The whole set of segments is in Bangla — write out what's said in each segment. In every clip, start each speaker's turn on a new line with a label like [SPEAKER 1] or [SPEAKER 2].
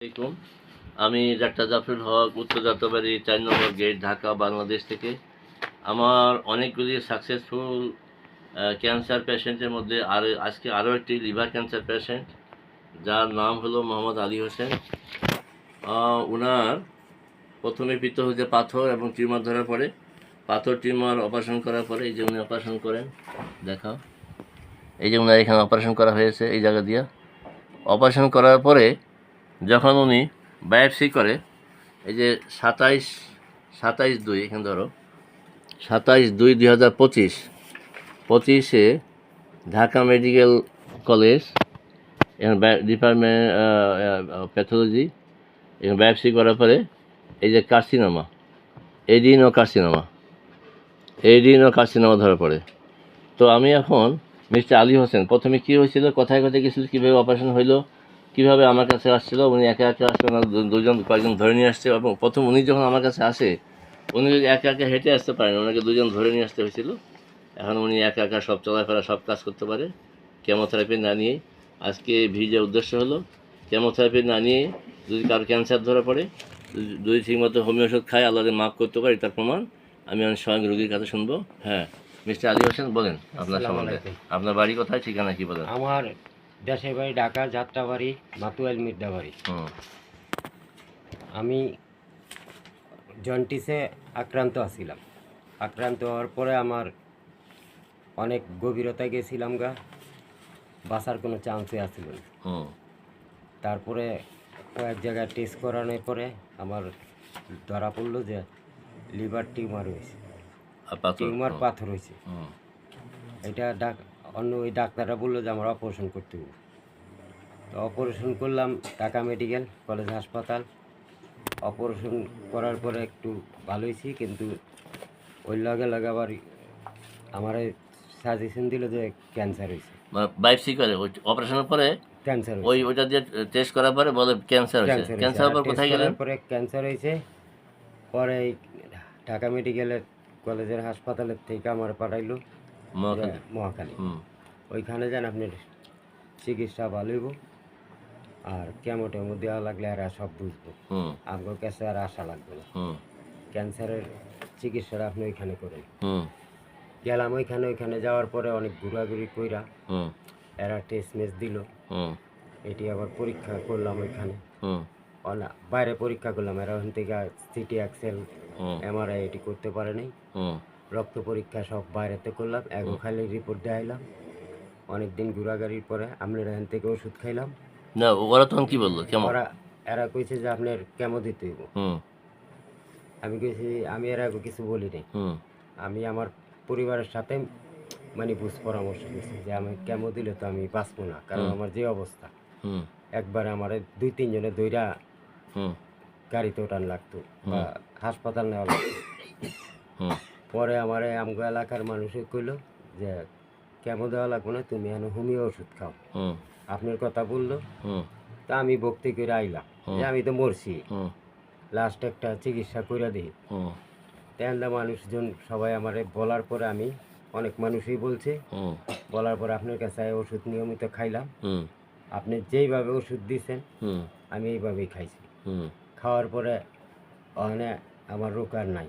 [SPEAKER 1] আলাইকুম। আমি ডাক্তার জাফরুল হক, উত্তর যাত্রাবাড়ি চার নম্বর গেট, ঢাকা, বাংলাদেশ থেকে। আমার অনেকগুলি সাকসেসফুল ক্যান্সার পেশেন্টের মধ্যে আর আজকে আরও একটি লিভার ক্যান্সার পেশেন্ট যার নাম হলো মোহাম্মদ আলী হোসেন। উনার প্রথমে পিত্ত হতে পাথর এবং টিউমার ধরার পরে। পাথর, টিউমার অপারেশন করার পরে এই যে উনি অপারেশন করেন, দেখাও। এই যে উনার এখানে অপারেশন করা হয়েছে এই জায়গা দিয়ে। অপারেশন করার পরে যখন উনি বায়োপসি করে, এই যে সাতাইশ সাতাইশ দুই, এখানে ধরো, সাতাইশ দুই দুই হাজার পঁচিশ, পঁচিশে Dhaka medical college department pathology, এখানে বায়োপসি করার পরে, এই যে carcinoma, adenocarcinoma, adenocarcinoma ধরা পড়ে তো আমি এখন মিস্টার আলী হোসেন, প্রথমে কী হয়েছিল, কোথায় কোথায় গেছিল, কীভাবে অপারেশন হইল কীভাবে আমার কাছে আসছিল উনি একা একা আসছিল না দু- দুজন কয়েকজন ধরে নিয়ে আসছে এবং প্রথম উনি যখন আমার কাছে আসে উনি একা একা হেঁটে আসতে পারেন ওনাকে দুজন ধরে নিয়ে আসতে হয়েছিল। এখন উনি একা একা সব চলাফেরা সব কাজ করতে পারে। কেমোথেরাপি না নিয়ে আজকে ভিজের উদ্দেশ্য হলো কেমোথেরাপি না নিয়ে যদি কারও ক্যান্সার ধরা পড়ে যদি- যদি ঠিকমতো হোমিও ওষুধ খায় আল্লাহরে মাফ করতে পারি তার প্রমাণ আমি আমি স্বয়ং রোগীর কাছে শুনব। হ্যাঁ মিস্টার আলী হোসেন বলেন আপনার সম্বন্ধে। আপনার বাড়ি কোথায় ঠিকানা কি বলেন?
[SPEAKER 2] আমার দেশের বাড়ি ঢাকা যাত্রাবাড়ি মাতুয়াল মির্দাবাড়ি আমি জন্টিসে আক্রান্ত আছিলাম। আক্রান্ত হওয়ার পরে আমার অনেক গভীরতায় গেছিলাম গা। বাঁচার কোনো চান্সই আসছিল না। তারপরে কয়েক জায়গায় টেস্ট করানোর পরে আমার ধরা পড়ল যে লিভার টিউমার হয়েছে। টিউমার পাথর। হয়েছে। এটা ডাক অন্য ওই ডাক্তাররা বলল যে আমরা অপারেশন করতে হবে তো অপারেশন করলাম ঢাকা মেডিকেল কলেজ হাসপাতাল। অপারেশন করার পরে একটু ভালো হয়েছি কিন্তু ওই লগে লগে আবার আমার সাজেশন দিল যে ক্যান্সার হয়েছে।
[SPEAKER 1] বাইপসি করে অপারেশনের পরে?
[SPEAKER 2] ক্যান্সার
[SPEAKER 1] ওই ওইটা দিয়ে টেস্ট করার পরে বলে ক্যান্সার হয়েছে।
[SPEAKER 2] ক্যান্সার
[SPEAKER 1] ক্যান্সার পর কোথায় গেলেন?
[SPEAKER 2] পরে ক্যান্সার হয়েছে। পরে ঢাকা মেডিকেলের কলেজের হাসপাতালের থেকে আমার পাঠাইলো।
[SPEAKER 1] মহাখালী।
[SPEAKER 2] ওইখানে যান আপনার চিকিৎসা ভালো হইব। আর কেমো টেমো দেওয়া লাগলে আর সব বুঝব। আপনার কাছে আর আশা লাগবে না। ক্যান্সারের চিকিৎসাটা আপনি ওইখানে করেন।
[SPEAKER 1] হুম।
[SPEAKER 2] গেলাম ওইখানে ওইখানে যাওয়ার পরে অনেক ঘোরাঘুরি কইরা
[SPEAKER 1] হুম।
[SPEAKER 2] এরা টেস্ট মেস দিল। এটি আবার পরীক্ষা করলাম ওইখানে। বাইরে পরীক্ষা করলাম। এরা ওখান থেকে সিটি এক্সেল এমআরআই এটি করতে পারে নাই। রক্ত পরীক্ষা সব বাইরেতে করলাম এখন খালি রিপোর্ট দেখাইলাম অনেক দিন ঘোরাঘুরির পরে আমরা এখান থেকে ওষুধ খাইলাম।
[SPEAKER 1] না ওরা তখন কি বলল? কেমন?
[SPEAKER 2] ওরা এরা কইছে যে আপনার কেমো দিতে হইব। আমি কইছি আমি এর আগে কিছু বলি নাই আমি আমার পরিবারের সাথে মানে বুঝ পরামর্শ করছি যে আমি কেমো দিলে তো আমি বাঁচবো না কারণ আমার যে অবস্থা। একবার আমার দুই তিনজনে দইরা
[SPEAKER 1] হুম।
[SPEAKER 2] গাড়িতে ওঠান লাগতো বা হাসপাতাল নেওয়া লাগতো। পরে আমার আমগো এলাকার মানুষে কইলো যে কেমন দেওয়া লাগবে না? তুমি এখন হোমিও ওষুধ খাও। আপনার কথা বলল। তা আমি ভক্তি করে আইলাম। যে আমি তো মরছি। লাস্ট একটা চিকিৎসা করে দিই। তেন্দা মানুষজন সবাই আমারে বলার পরে আমি অনেক মানুষই বলছে। বলার পরে আপনার কাছে ওষুধ নিয়মিত খাইলাম। আপনি যেইভাবে ওষুধ দিয়েছেন আমি এইভাবেই খাইছি। খাওয়ার পরে ওখানে আমার রোগ আর নাই।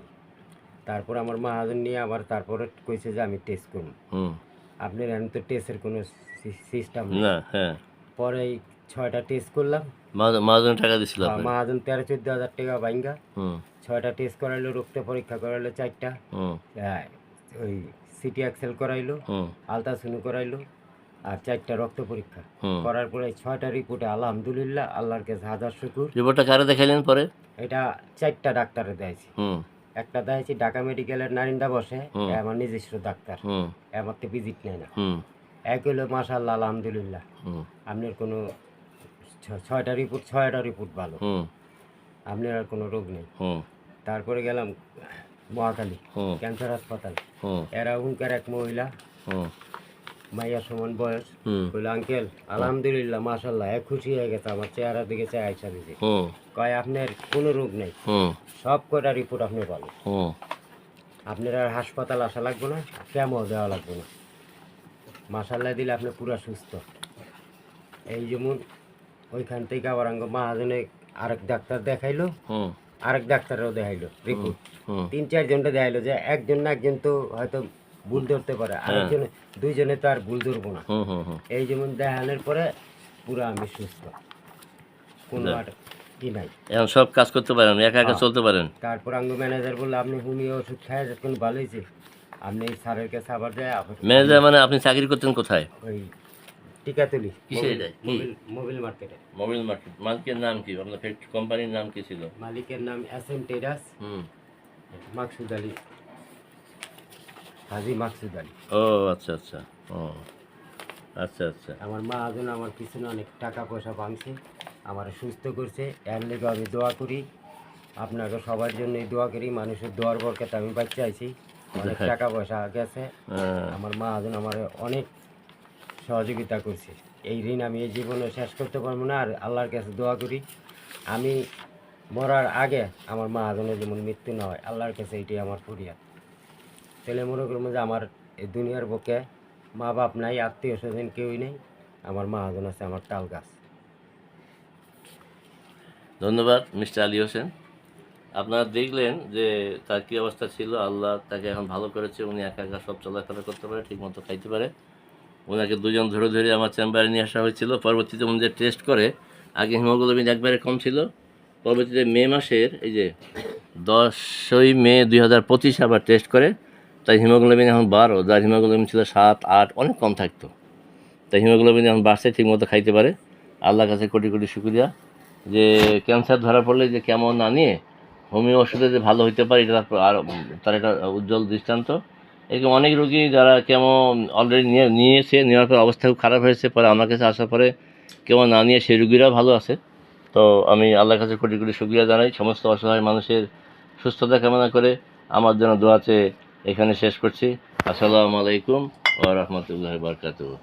[SPEAKER 2] তারপর আমার মহাজন নিয়ে আবার তারপরে কইছে যে আমি টেস্ট করুন
[SPEAKER 1] হুম।
[SPEAKER 2] আপনার এখন তো টেস্টের কোনো সিস্টেম
[SPEAKER 1] না হ্যাঁ।
[SPEAKER 2] পরে ছয়টা টেস্ট করলাম।
[SPEAKER 1] মহাজন- টাকা দিছিল আপনার?
[SPEAKER 2] মহাজন তেরো চোদ্দ হাজার টাকা বাইঙ্গা
[SPEAKER 1] হুম।
[SPEAKER 2] ছয়টা টেস্ট করাইলো রক্ত পরীক্ষা করাইলো চারটা।
[SPEAKER 1] হুম।
[SPEAKER 2] হ্যাঁ, ওই সিটি এক্সেল করাইলো
[SPEAKER 1] হুম।
[SPEAKER 2] আলট্রাসাউন্ড করাইলো আর চারটা রক্ত পরীক্ষা।
[SPEAKER 1] হুম।
[SPEAKER 2] করার পরে ছয়টা রিপোর্টে আলহামদুলিল্লাহ আল্লাহর কাছে হাজার শুকুর।
[SPEAKER 1] রিপোর্টটা কারে দেখাইলেন পরে?
[SPEAKER 2] এটা চারটা ডাক্তারে দেয়ছি
[SPEAKER 1] হুম।
[SPEAKER 2] একটা দেখাইছি ঢাকা মেডিকেলের নারিন্দা বসে। আমার নিজস্ব ডাক্তার। আমার তো ভিজিট নেয় না। এক হলো মাসাল্লাহ আলহামদুলিল্লাহ। আপনার কোনো ছয়টা রিপোর্ট ছয়টা রিপোর্ট ভালো। আপনার আর কোনো রোগ নেই। তারপরে গেলাম মহাকালী ক্যান্সার হাসপাতাল।
[SPEAKER 1] হুম।
[SPEAKER 2] এরা হুঙ্কার এক মহিলা। মাইয়া সমান বয়স। বলে আঙ্কেল আলহামদুলিল্লাহ মাশাল্লাহ এক খুশি হয়ে গেছে আমার চেহারা দিকে চেয়ে আইসা দিছে। কয় আপনার কোনো রোগ নেই। সব কটা রিপোর্ট আপনি ভালো আপনার আর হাসপাতাল আসা লাগবে না কেমন দেওয়া লাগবে না। মাসাল্লাহ দিলে আপনি পুরো সুস্থ। এই যেমন ওইখান থেকে আবার আঙ্গ মহাজনে আরেক ডাক্তার দেখাইলো। আরেক ডাক্তারও দেখাইলো রিপোর্ট। তিন চারজনটা দেখাইলো যে একজন না একজন তো হয়তো ভুল ধরতে পারে। আরেকজনে দুইজনে তো আর ভুল ধরবো না। এই যেমন দেখানোর পরে পুরো আমি সুস্থ। কোনো আর ই নাই।
[SPEAKER 1] এখন সব কাজ করতে পারেন একা একা
[SPEAKER 2] হ্যাঁ।
[SPEAKER 1] চলতে পারেন?
[SPEAKER 2] তারপর আঙ্গ ম্যানেজার বলল আপনি হোমিও ওষুধ খাই যখন ভালো হয়েছে? আপনি স্যারের কাছে আবার যায়
[SPEAKER 1] ম্যানেজার মানে আপনি চাকরি করতেন কোথায়?
[SPEAKER 2] ওই টিকাতুলি
[SPEAKER 1] কিসে? কি?
[SPEAKER 2] Mobile mobile market.
[SPEAKER 1] Mobile market. মালিকের নাম কি? আপনার কোম্পানির নাম কি ছিল?
[SPEAKER 2] মালিকের নাম এস এম টেরাস।
[SPEAKER 1] হুম।
[SPEAKER 2] মাকসুদ আলী। হাজি মাকসুদ আলী।
[SPEAKER 1] ও আচ্ছা আচ্ছা। ও আচ্ছা আচ্ছা।
[SPEAKER 2] আমার মা আজন আমার পিছনে অনেক টাকা পয়সা ভাঙছে আমার সুস্থ করছে এর লেগে আমি দোয়া করি। আপনাকে সবার জন্যই দোয়া করি মানুষের দোয়ার বরকত আমি বাচ্চা আছি অনেক টাকা পয়সা গেছে।
[SPEAKER 1] হ্যাঁ,
[SPEAKER 2] আমার মা আজন আমার অনেক সহযোগিতা করছে। এই ঋণ আমি এই জীবনে শেষ করতে পারব না আর আল্লাহর কাছে দোয়া করি। আমি মরার আগে আমার মা আজনের যেমন মৃত্যু না হয় আল্লাহর কাছে এটাই আমার ফরিয়াদ। তাহলে মনে করব যে আমার এই দুনিয়ার বুকে মা বাপ নাই, আত্মীয় স্বজন কেউই নেই। আমার মা আজন আছে, আমার তাল গাছ।
[SPEAKER 1] ধন্যবাদ, মিস্টার আলী হোসেন। আপনারা দেখলেন যে তার কী অবস্থা ছিল। আল্লাহ তাকে এখন ভালো করেছে। উনি একা একা সব চলাফেরা করতে পারে, ঠিকমতো খাইতে পারে। ওনাকে দুজন ধরে ধরে আমার চেম্বারে নিয়ে আসা হয়েছিল। পরবর্তীতে যে টেস্ট করে, আগে হিমোগ্লোবিন একবারে কম ছিল। পরবর্তীতে মে মাসের এই যে দশই মে দুই হাজার পঁচিশে আবার টেস্ট করে। তাই হিমোগ্লোবিন এখন বারো, যার হিমোগ্লোবিন ছিল সাত, আট, অনেক কম থাকতো। তাই হিমোগ্লোবিন এখন বাড়ছে, ঠিকমতো খাইতে পারে। আল্লাহর কাছে কোটি কোটি শুক্রিয়া যে ক্যান্সার ধরা পড়লে যে কেমন না নিয়ে হোমিও ওষুধে যে ভালো হইতে পারে, এটা আর, তার একটা উজ্জ্বল দৃষ্টান্ত। এরকম অনেক রোগী যারা কেমন অলরেডি নিয়ে, নিয়েছে, নেওয়ার পর অবস্থা খুব খারাপ হয়েছে, পরে আমার কাছে আসার পরে কেমন না নিয়ে সেই রুগীরাও ভালো আছে। তো আমি আল্লাহর কাছে কোটি কোটি শুক্রিয়া জানাই। সমস্ত অসহায় মানুষের সুস্থতা কামনা করে আমার জন্য দোয়াতে এখানে শেষ করছি। আসসালামু আলাইকুম ওয়া রাহমাতুল্লাহি ওয়া বারাকাতুহু।